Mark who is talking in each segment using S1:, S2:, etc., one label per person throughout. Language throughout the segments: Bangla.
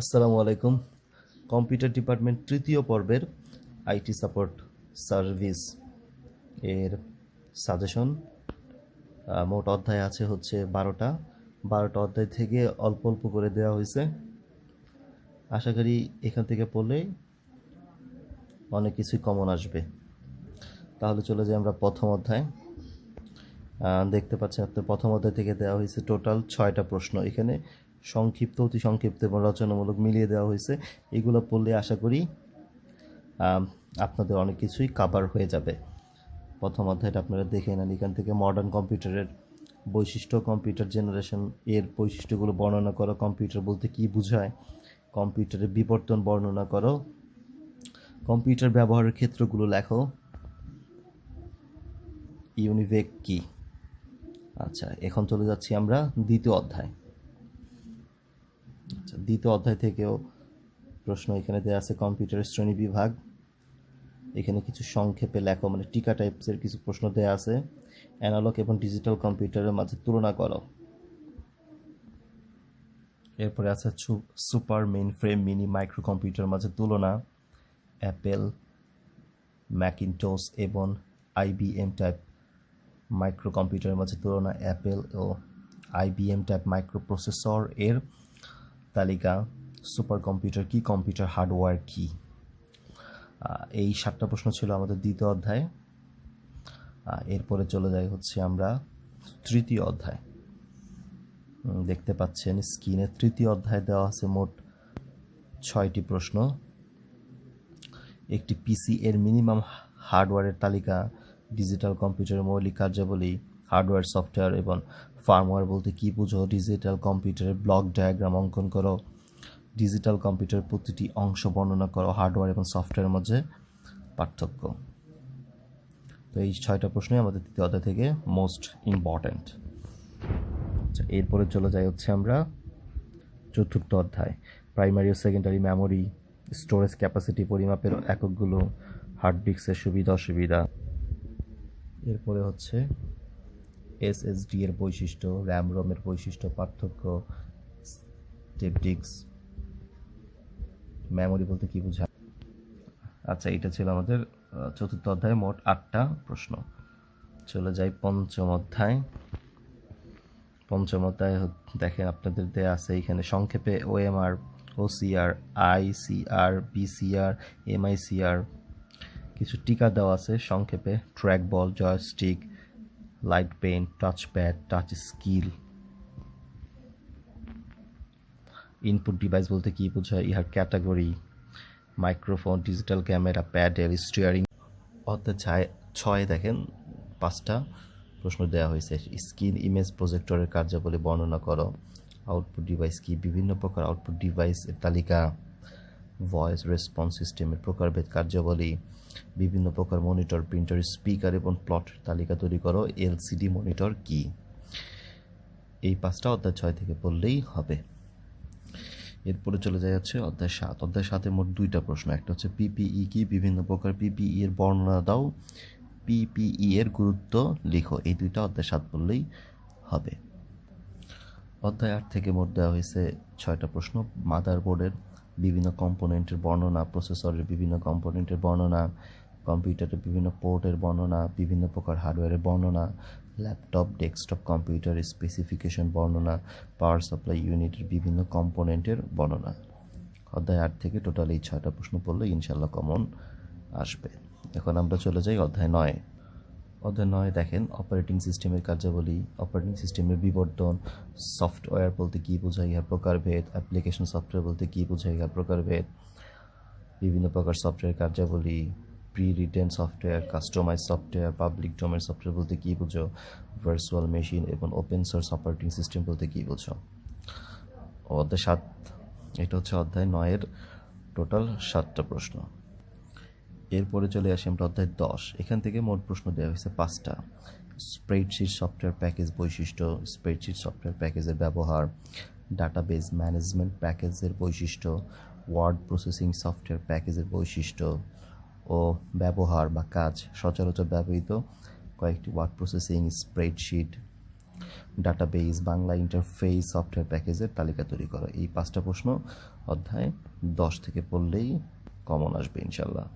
S1: আসসালামু আলাইকুম। কম্পিউটার ডিপার্টমেন্ট তৃতীয় পর্বের আইটি সাপোর্ট সার্ভিস এর সাজেশন। মোট অধ্যায় আছে হচ্ছে বারোটা। বারোটা অধ্যায় থেকে অল্প অল্প করে দেওয়া হয়েছে। আশা করি এখান থেকে পড়লে অনেক কিছুই কমন আসবে। তাহলে চলে যাই আমরা প্রথম অধ্যায়। দেখতে পাচ্ছেন আপনার প্রথম অধ্যায় থেকে দেওয়া হয়েছে টোটাল ছয়টা প্রশ্ন। এখানে সংক্ষিপ্ত, অতি সংক্ষিপ্ত এবং রচনামূলক মিলিয়ে দেওয়া হয়েছে। এগুলো পড়লে আশা করি আপনাদের অনেক কিছুই কাভার হয়ে যাবে। প্রথম অধ্যায়টা আপনারা দেখে নেন, এখান থেকে মডার্ন কম্পিউটারের বৈশিষ্ট্য কম্পিউটার জেনারেশন এর বৈশিষ্ট্যগুলো বর্ণনা করো। কম্পিউটার বলতে কী বোঝায়? কম্পিউটারের বিবর্তন বর্ণনা করো। কম্পিউটার ব্যবহারের ক্ষেত্রগুলো লেখো। ইউনিভেক কি? আচ্ছা এখন চলে যাচ্ছি আমরা দ্বিতীয় অধ্যায়। দ্বিতীয় অধ্যায় থেকেও প্রশ্ন এখানে দেওয়া আছে কম্পিউটারের শ্রেণি বিভাগ। এখানে কিছু সংক্ষেপে লেখো মানে টিকা টাইপসের কিছু প্রশ্ন দেওয়া আছে, অ্যানালগ এবং ডিজিটাল কম্পিউটারের মাঝে তুলনা করো। এরপরে আছে super mainframe mini micro computer মাঝে তুলনা। অ্যাপেল ম্যাকিনটোস এবং আইবিএম টাইপ মাইক্রো কম্পিউটারের মাঝে তুলনা। অ্যাপেল ও আইবিএম টাইপ মাইক্রো প্রসেসর এর তালিকা সুপার কম্পিউটার কি কম্পিউটার হার্ডওয়্যার কি? এই সাতটা প্রশ্ন ছিল আমাদের দ্বিতীয় অধ্যায়। এরপরে চলে যাই হচ্ছে আমরা তৃতীয় অধ্যায়। দেখতে পাচ্ছেন স্ক্রিনে তৃতীয় অধ্যায় দেওয়া আছে মোট ছয়টি প্রশ্ন। একটি পিসি এর মিনিমাম হার্ডওয়্যারের তালিকা ডিজিটাল কম্পিউটারের মৌলিক কার্যাবলী হার্ডওয়্যার সফটওয়্যার এবং ফার্মওয়্যার বলতে কী বুঝো? ডিজিটাল কম্পিউটারের ব্লক ডায়াগ্রাম অঙ্কন করো। ডিজিটাল কম্পিউটারের প্রতিটি অংশ বর্ণনা করো হার্ডওয়্যার এবং সফটওয়্যারের মধ্যে পার্থক্য। তো এই ছয়টা প্রশ্নই আমাদের তৃতীয় অধ্যায় থেকে মোস্ট ইম্পর্ট্যান্ট আচ্ছা এরপরে চলে যাই হচ্ছে আমরা চতুর্থ অধ্যায়। প্রাইমারি ও সেকেন্ডারি মেমোরি স্টোরেজ ক্যাপাসিটি পরিমাপের এককগুলো হার্ড ডিস্কের সুবিধা, অসুবিধা। এরপরে হচ্ছে এসএসডি এর বৈশিষ্ট্য র্যাম রোমের বৈশিষ্ট্য, পার্থক্য স্টেপ ডিস্ক মেমোরি বলতে কি বোঝায়? আচ্ছা এটা ছিল আমাদের চতুর্থ অধ্যায়ে মোট আটটা প্রশ্ন। চলে যাই পঞ্চম অধ্যায়। পঞ্চম অধ্যায় দেখেন আপনাদের দেয়া আছে এখানে সংক্ষেপে OMR OCR ICR BCR MICR কিছু টিকা দেওয়া আছে সংক্ষেপে trackball joystick light pen touchpad touch screen input device বলতে কি বোঝায়? ইহার category microphone digital camera paddle steering অর্থাৎ ছয় ছয় দেখেন, পাঁচটা প্রশ্ন দেওয়া হয়েছে। স্ক্রিন ইমেজ প্রজেক্টরের কার্যাবলী বর্ণনা করো। আউটপুট ডিভাইস কি? বিভিন্ন প্রকার আউটপুট ডিভাইসের তালিকা। ভয়েস রেসপন্স সিস্টেমের প্রকারভেদ কার্যাবলী, বিভিন্ন প্রকার মনিটর প্রিন্টার স্পিকার এবং প্লটের তালিকা তৈরি করো এলসিডি মনিটর কি? এই পাঁচটা অধ্যায় ছয় থেকে পড়লেই হবে। এরপরে চলে যায় হচ্ছে অধ্যায় সাত। অধ্যায় সাতে মোট দুইটা প্রশ্ন। একটা হচ্ছে পিপিই কি? বিভিন্ন প্রকার পিপিই এর বর্ণনা দাও। পিপিই এর গুরুত্ব লিখো। এই দুইটা অধ্যায় সাত বললেই হবে। অধ্যায় আট থেকে মোট দেওয়া হয়েছে ছয়টা প্রশ্ন। মাদারবোর্ডের বিভিন্ন কম্পোনেন্টের বর্ণনা প্রসেসরের বিভিন্ন কম্পোনেন্টের বর্ণনা কম্পিউটারের বিভিন্ন পোর্টের বর্ণনা, বিভিন্ন প্রকার হার্ডওয়্যারের বর্ণনা ল্যাপটপ ডেস্কটপ কম্পিউটার স্পেসিফিকেশন বর্ণনা পাওয়ার সাপ্লাই ইউনিটের বিভিন্ন কম্পোনেন্টের বর্ণনা। অধ্যায় আট থেকে টোটাল এই ছয়টা প্রশ্ন পড়লে ইনশাল্লাহ কমন আসবে। এখন আমরা চলে যাই অধ্যায় নয়। অধ্যায় নয় দেখেন অপারেটিং সিস্টেমের কার্যাবলী অপারেটিং সিস্টেমের বিবর্তন সফটওয়্যার বলতে কী বোঝায় ইহার প্রকারভেদ অ্যাপ্লিকেশন সফটওয়্যার বলতে কী বোঝায় ইহার প্রকারভেদ বিভিন্ন প্রকার সফটওয়্যার কার্যাবলী pre written software customize software public domain software বলতে কী বুঝো ভার্চুয়াল মেশিন এবং ওপেন সোর্স অপারেটিং সিস্টেম বলতে কী বোঝো। অধ্যায় সাত, এটা হচ্ছে অধ্যায় নয়ের টোটাল সাতটা প্রশ্ন। এরপরে চলে আসি আমরা অধ্যায় দশ। এখান থেকে মোট প্রশ্ন দেওয়া হয়েছে পাঁচটা। স্প্রেডশিট সফটওয়্যার প্যাকেজ বৈশিষ্ট্য, স্প্রেডশিট সফটওয়্যার প্যাকেজের ব্যবহার, ডাটাবেস ম্যানেজমেন্ট প্যাকেজের বৈশিষ্ট্য, ওয়ার্ড প্রসেসিং সফটওয়্যার প্যাকেজের বৈশিষ্ট্য ও ব্যবহার বা কাজ। সচরাচর ব্যবহৃত কয়েকটি word processing, spreadsheet, database, Bangla interface software প্যাকেজের তালিকা তৈরি করো। এই পাঁচটা প্রশ্ন অধ্যায় দশ থেকে পড়লেই কমন আসবে ইনশাল্লাহ।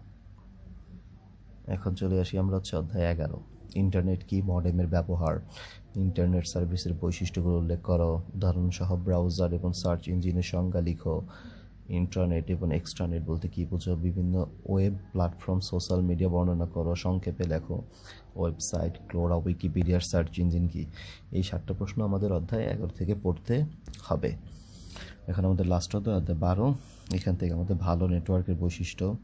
S1: এখন চলে আসি আমরা হচ্ছে অধ্যায় এগারো। ইন্টারনেট কি মডেমের ব্যবহার? ইন্টারনেট সার্ভিসের বৈশিষ্ট্যগুলো উল্লেখ করো। উদাহরণসহ ব্রাউজার এবং সার্চ ইঞ্জিনের সংজ্ঞা লিখো। ইন্টারনেট এবং এক্সট্রানেট বলতে কী বোঝো? বিভিন্ন ওয়েব প্ল্যাটফর্ম সোশ্যাল মিডিয়া বর্ণনা করো। সংক্ষেপে লেখো। ওয়েবসাইট ক্লোরা উইকিপিডিয়ার সার্চ ইঞ্জিন কি? এই সাতটা প্রশ্ন আমাদের অধ্যায় এগারো থেকে পড়তে হবে। এখন আমাদের লাস্ট অধ্যায় অধ্যায় বারো। এখান থেকে আমাদের ভালো নেটওয়ার্কের বৈশিষ্ট্য।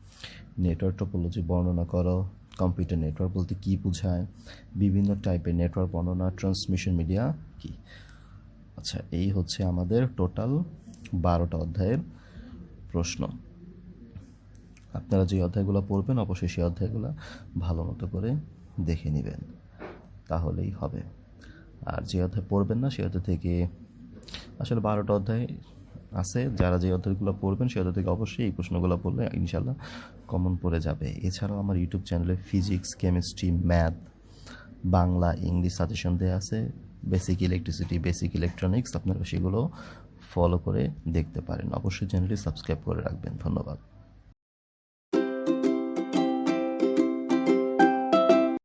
S1: নেটওয়ার্ক টপোলজি বর্ণনা করো কম্পিউটার নেটওয়ার্ক বলতে কী বোঝায়, বিভিন্ন টাইপের নেটওয়ার্ক বর্ণনা ট্রান্সমিশন মিডিয়া কি? আচ্ছা এই হচ্ছে আমাদের টোটাল বারোটা অধ্যায়ের প্রশ্ন। আপনারা যে অধ্যায়গুলো পড়বেন, অবশ্যই সেই অধ্যায়গুলো ভালো মতো করে দেখে নেবেন। তাহলেই হবে। আর যে অধ্যায় পড়বেন না সেই অধ্যায় থেকে আসলে বারোটা অধ্যায় আছে। যারা যে অধ্যায়গুলো পড়বেন, সেই অধ্যায় থেকে অবশ্যই এই প্রশ্নগুলো পড়লে ইনশাল্লাহ কমন পড়ে যাবে। এছাড়াও আমার ইউটিউব চ্যানেলে physics chemistry math Bangla English suggestion দেওয়া আছে। বেসিক ইলেকট্রিসিটি বেসিক ইলেকট্রনিক্স আপনারা সেগুলো ফলো করে দেখতে পারেন। অবশ্যই চ্যানেলটি সাবস্ক্রাইব করে রাখবেন। ধন্যবাদ।